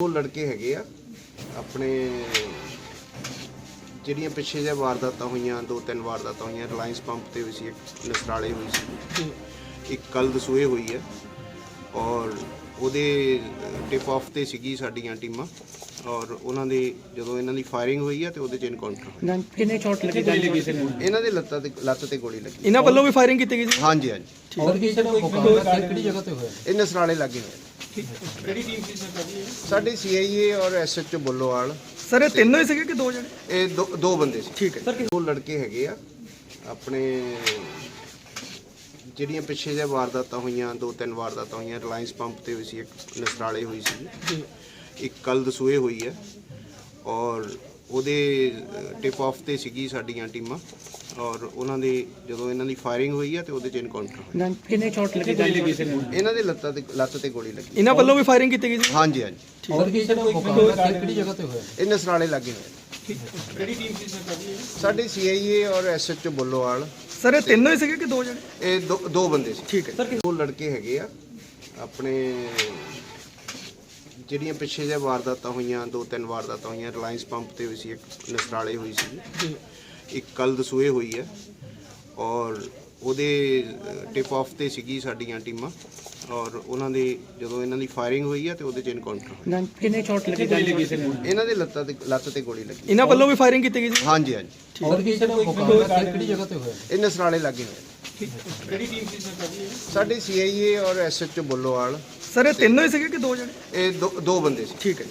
ਉਹ ਲੜਕੇ ਹੈਗੇ ਆ। ਆਪਣੇ ਜਿਹੜੀਆਂ ਪਿੱਛੇ ਜੇ ਵਾਰਦਾਤਾਂ ਹੋਈਆਂ ਦੋ ਤਿੰਨ ਵਾਰਦਾਤਾਂ ਹੋਈਆਂ ਰਿਲਾਇੰਸ ਪੰਪ ਤੇ ਵੀ ਸੀ ਇੱਕ ਨਸਰਾਲੇ ਹੋਈ ਸੀ। ਇੱਕ ਕੱਲ ਦਸੂਏ ਹੋਈ ਹੈ ਔਰ ਉਹਦੇ ਟਿਪ ਆਫ ਤੇ ਸੀਗੀ ਸਾਡੀਆਂ ਟੀਮਾਂ। ਔਰ ਉਹਨਾਂ ਦੇ ਜਦੋਂ ਇਹਨਾਂ ਦੀ ਫਾਇਰਿੰਗ ਹੋਈ ਹੈ ਤੇ ਉਹਦੇ ਚ ਇਨਕਾਊਂਟਰ ਕਿੰਨੇ ਸ਼ਾਟ ਲੱਗੇ? ਗਏ ਇਹਨਾਂ ਦੇ ਲੱਤਾਂ ਤੇ ਲੱਤ ਤੇ ਗੋਲੀ ਲੱਗੀ। ਇਹਨਾਂ ਵੱਲੋਂ ਵੀ ਫਾਇਰਿੰਗ ਕੀਤੀ ਗਈ ਸੀ? ਹਾਂਜੀ ਹਾਂਜੀ। ਔਰ ਕਿਸੇ ਕਿਹੜੀ ਜਗ੍ਹਾ ਤੇ ਹੋਇਆ? ਇਹ ਨਸਰਾਲੇ ਲੱਗੇ ਹੋਏ ਕਿਹੜੀ ਟੀਮ ਸੀ ਸਾਡੀ ਸੀਆਈਏ ਔਰ ਐਸਐਚਓ ਬੁੱਲੋਵਾਲ। ਸਰ ਇਹ ਤਿੰਨੋਂ ਹੀ ਸੀਗੇ ਕਿ ਦੋ ਜਣੇ ਇਹ ਦੋ ਦੋ ਬੰਦੇ ਸੀ। ਠੀਕ ਹੈ। ਉਹ ਲੜਕੇ ਹੈਗੇ ਆ। ਆਪਣੇ ਜਿਹੜੀਆਂ ਪਿੱਛੇ ਜੇ ਵਾਰਦਾਤਾਂ ਹੋਈਆਂ ਦੋ ਤਿੰਨ ਵਾਰਦਾਤਾਂ ਹੋਈਆਂ ਰਿਲਾਇੰਸ ਪੰਪ ਤੇ ਵੀ ਸੀ ਇੱਕ ਨਸਰਾਲੇ ਹੋਈ ਸੀ। ਇੱਕ ਕੱਲ ਦਸੂਏ ਹੋਈ ਹੈ। ਔਰ ਉਹਦੇ ਟਿਪ ਆਫ ਤੇ ਸੀਗੀ ਸਾਡੀਆਂ ਟੀਮਾਂ। ਔਰ ਉਹਨਾਂ ਦੇ ਜਦੋਂ ਇਹਨਾਂ ਦੀ ਫਾਇਰਿੰਗ ਹੋਈ ਹੈ ਤੇ ਉਹਦੇ ਚ ਇਨਕਾਊਂਟਰ ਕਿੰਨੇ ਸ਼ਾਟ ਲੱਗੇ ਗਏ ਇਹਨਾਂ ਦੇ ਲੱਤਾਂ ਤੇ ਲੱਤ ਤੇ ਗੋਲੀ ਲੱਗੀ। ਇਹਨਾਂ ਵੱਲੋਂ ਵੀ ਫਾਇਰਿੰਗ ਕੀਤੀ ਗਈ ਸੀ? ਹਾਂਜੀ ਹਾਂਜੀ। ਔਰ ਕਿਸੇ ਦਾ ਮੁਕਾਬਲਾ ਕਿਹੜੀ ਜਗ੍ਹਾ ਤੇ ਹੋਇਆ? ਇਹ ਨਸਰਾਲੇ ਲੱਗੇ ਹੋਏ। ਕਿਹੜੀ ਟੀਮ ਸੀ ਸਾਡੀ ਸੀਆਈਏ ਔਰ ਐਸਐਚਓ ਬੁੱਲੋਵਾਲ। ਸਰ ਇਹ ਤਿੰਨੋਂ ਹੀ ਸੀਗੇ ਕਿ ਦੋ ਜਣੇ? ਇਹ ਦੋ ਦੋ ਬੰਦੇ ਸੀ। ਠੀਕ ਹੈ। ਉਹ ਲੜਕੇ ਹੈਗੇ ਆ। ਆਪਣੇ ਜਿਹੜੀਆਂ ਪਿੱਛੇ ਜੇ ਵਾਰਦਾਤਾਂ ਹੋਈਆਂ ਦੋ ਤਿੰਨ ਵਾਰਦਾਤਾਂ ਹੋਈਆਂ ਰਿਲਾਇੰਸ ਪੰਪ ਤੇ ਵੀ ਸੀ ਇੱਕ ਨਸਰਾਲੇ ਹੋਈ ਸੀ। ਇੱਕ ਕੱਲ ਦਸੂਏ ਹੋਈ ਹੈ ਔਰ ਉਹਦੇ ਟਿਪ ਆਫ ਤੇ ਸੀਗੀ ਸਾਡੀਆਂ ਟੀਮਾਂ ਔਰ ਉਹਨਾਂ ਦੇ ਜਦੋਂ ਇਹਨਾਂ ਦੀ ਫਾਇਰਿੰਗ ਹੋਈ ਹੈ ਤੇ ਉਹਦੇ ਚ ਇਨਕਾਊਂਟਰ ਕਿੰਨੇ ਸ਼ਾਟ ਲੱਗੇ ਗਏ ਇਹਨਾਂ ਦੇ? ਲੱਤਾਂ ਤੇ ਲੱਤ ਤੇ ਗੋਲੀ ਲੱਗੀ। ਇਹਨਾਂ ਵੱਲੋਂ ਵੀ ਫਾਇਰਿੰਗ ਕੀਤੀ ਗਈ ਸੀ? ਹਾਂਜੀ ਹਾਂਜੀ। ਔਰ ਕਿਸੇ ਮੁਕਾਬਲਾ ਕਿਹੜੀ ਜਗ੍ਹਾ ਤੇ ਹੋਇਆ? ਇਹ ਨਸਰਾਲੇ ਲੱਗੇ ਹੋਏ। ਕਿਹੜੀ ਟੀਮ ਸੀ ਸਾਡੀ ਸੀਆਈਏ ਔਰ ਐਸਐਚਓ ਬੁੱਲੋਵਾਲ। ਸਰ ਇਹ ਤਿੰਨੋਂ ਹੀ ਸੀਗੇ ਕਿ ਦੋ ਜਣੇ? ਇਹ ਦੋ ਦੋ ਬੰਦੇ ਸੀ। ਠੀਕ ਹੈ।